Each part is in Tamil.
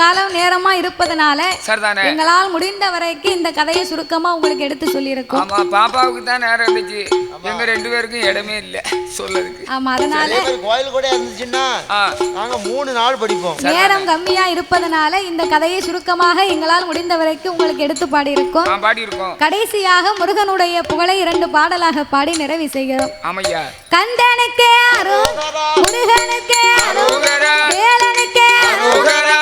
காலம் நேரமா இருப்பதனால சரிதானே? எங்களால் முடிந்த வரைக்கும் இந்த கதையை சுருக்கமா உங்களுக்கு எடுத்து சொல்லியிருக்கோம். ஆமா பாப்பாவுக்கு தான் நேரம் இருந்துச்சு. எங்க ரெண்டு பேருக்கும் இடமே இல்ல சொல்லதுக்கு ஆமா அதனால கோயில் கூட இருந்துச்சுன்னா நாங்க மூணு நாள் படிப்போம். நேரம் கம்மியா இருப்பதனால இந்த கதையை சுருக்கமாக எங்களால் முடிந்த வரைக்கும் உங்களுக்கு எடுத்து பாடி இருக்கோம் கடைசியாக முருகனுடைய புகழை இரண்டு பாடலாக பாடி நிறைவு செய்கிறோம். ஆமையா கந்தனுக்கே அருள் முருகனுக்கே அருள். வேலனுக்கே அருள் அரோகரா.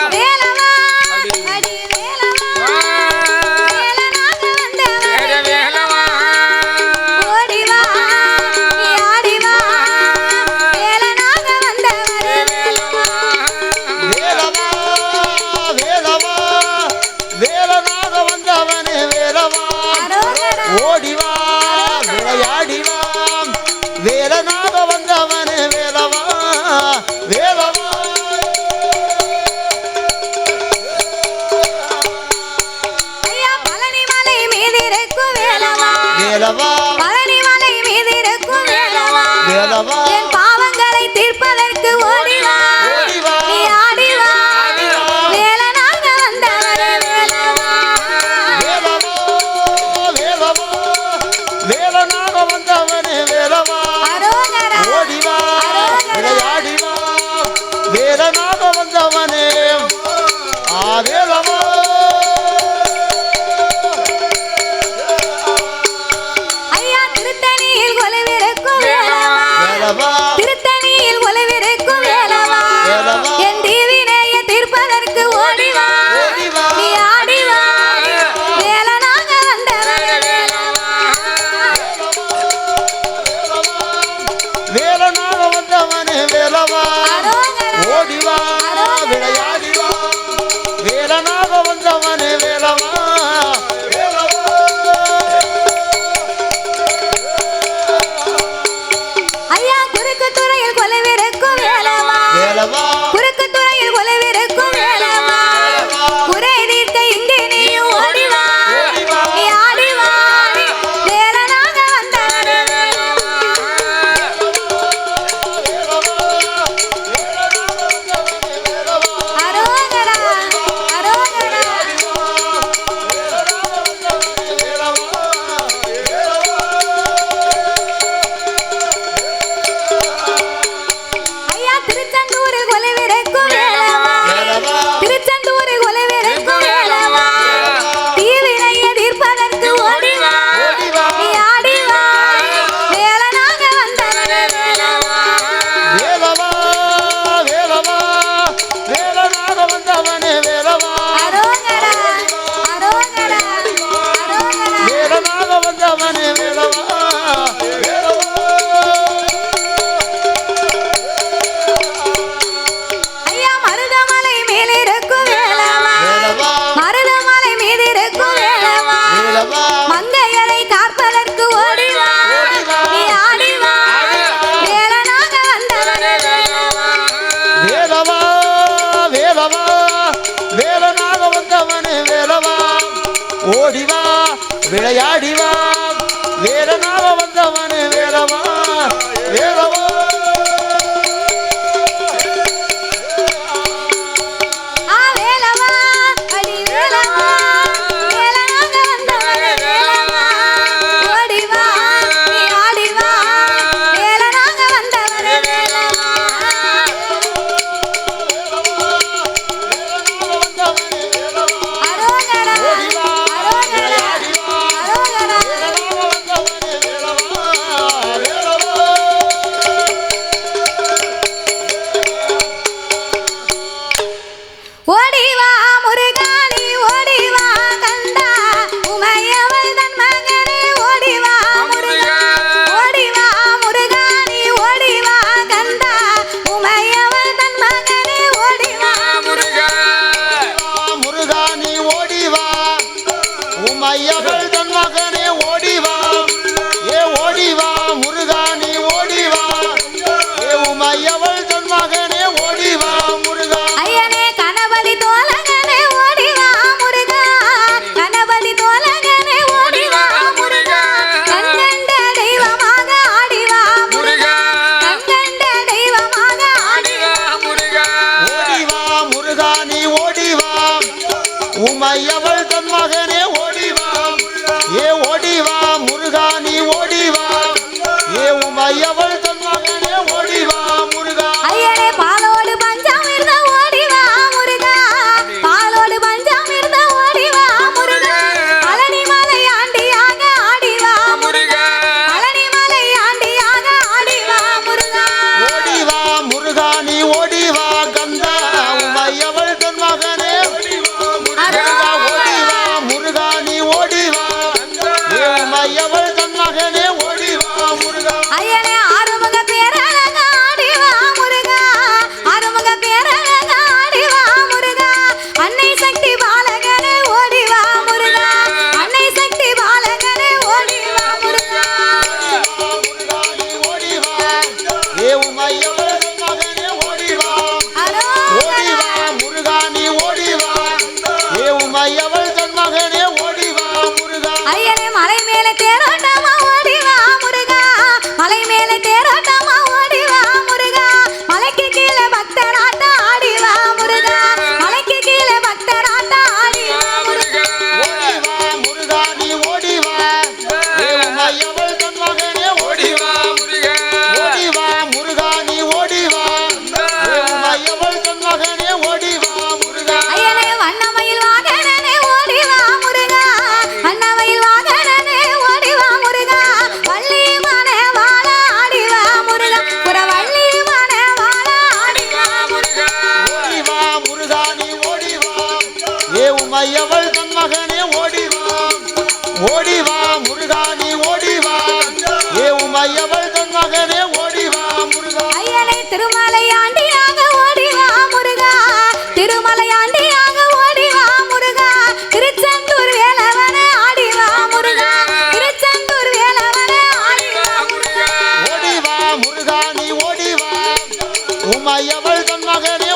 வேலவா? பழனி மலை மீது இருக்கும் வேலவா? வேலவா? ஓடிவா விளையாடிவா ஓடிவா விளையாடிவா. வேற நாள வந்தவன் வேறவா வேறவா. மையவள் தன் மகனே ஓடிவா ஓடிவா முருகா நீ ஓடிவா ஏ உமையவள் தன் மகனே ஓடிவா முருகா. ஐயனை திருமலையாண்டியாக ஓடிவா முருகா. உமையவள் தன் மகனே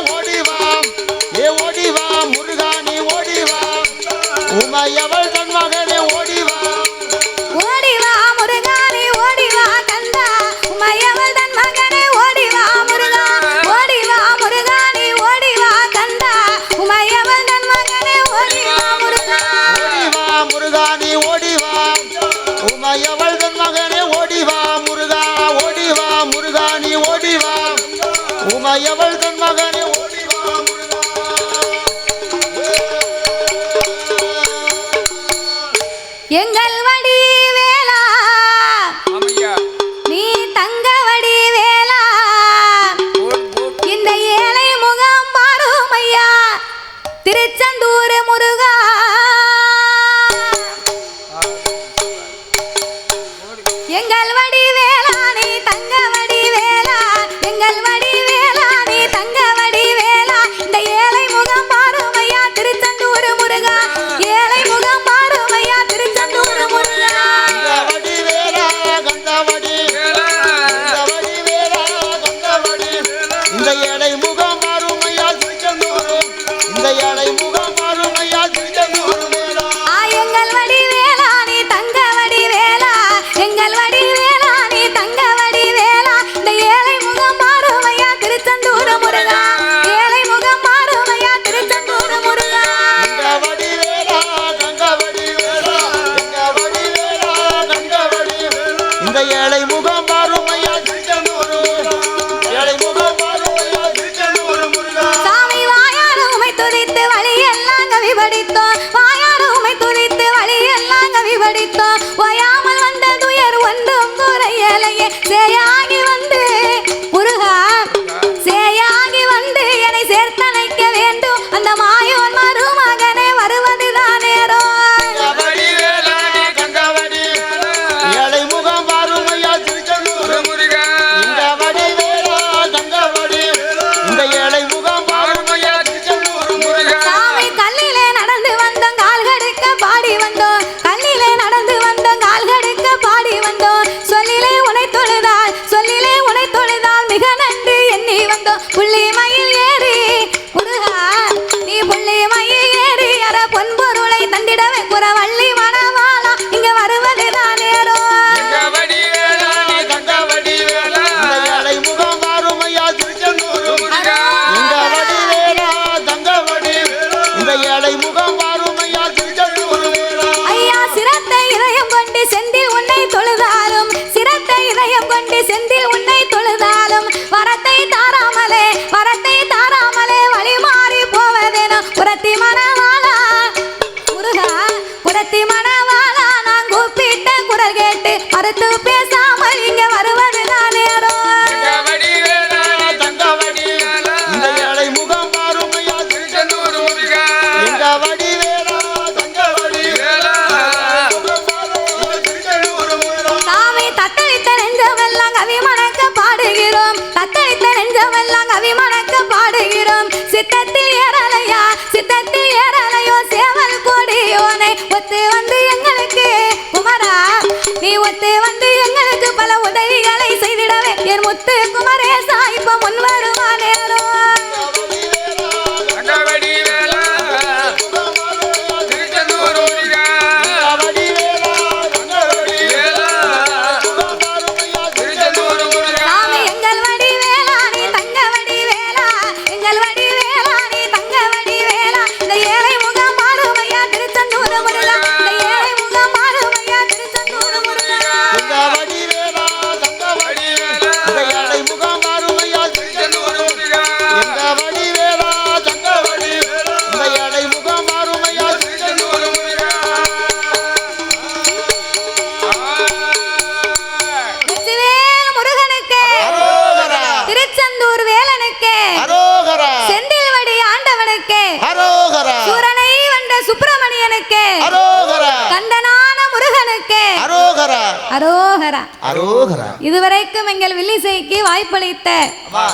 அரோகரா. அரோகரா. இதுவரைக்கும் எங்கள் வில்லிசைக்கு வாய்ப்பளித்த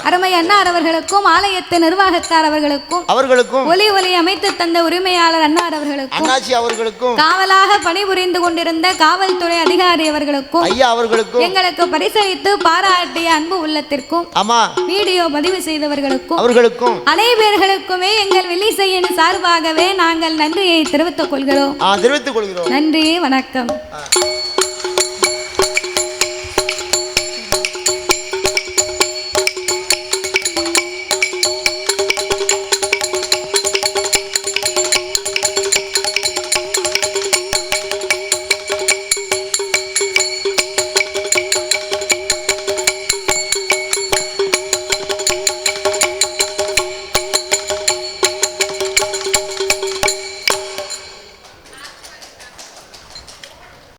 அருமை அன்னார் அவர்களுக்கும் ஆலயத்து நிர்வாகத்தார் அவர்களுக்கும் அவர்களுக்கும். ஒலி ஒலி அமைத்து தந்த உரிமையாளர் அன்னார் அவர்களுக்கும் அவர்களுக்கும். காவலாக பணிபுரிந்து கொண்டிருந்த காவல்துறை அதிகாரி அவர்களுக்கும் ஐயா அவர்களுக்கும். எங்களுக்கு பரிசளித்து பாராட்டிய அன்பு உள்ளத்திற்கும் ஆமா வீடியோ பதிவு செய்தவர்களுக்கும் அவர்களுக்கும். அனைவர்களுக்குமே எங்கள் வில்லிசையின் சார்பாகவே நாங்கள் நன்றியை தெரிவித்துக் கொள்கிறோம். தெரிவித்துக் கொள்கிறோம். நன்றி வணக்கம்.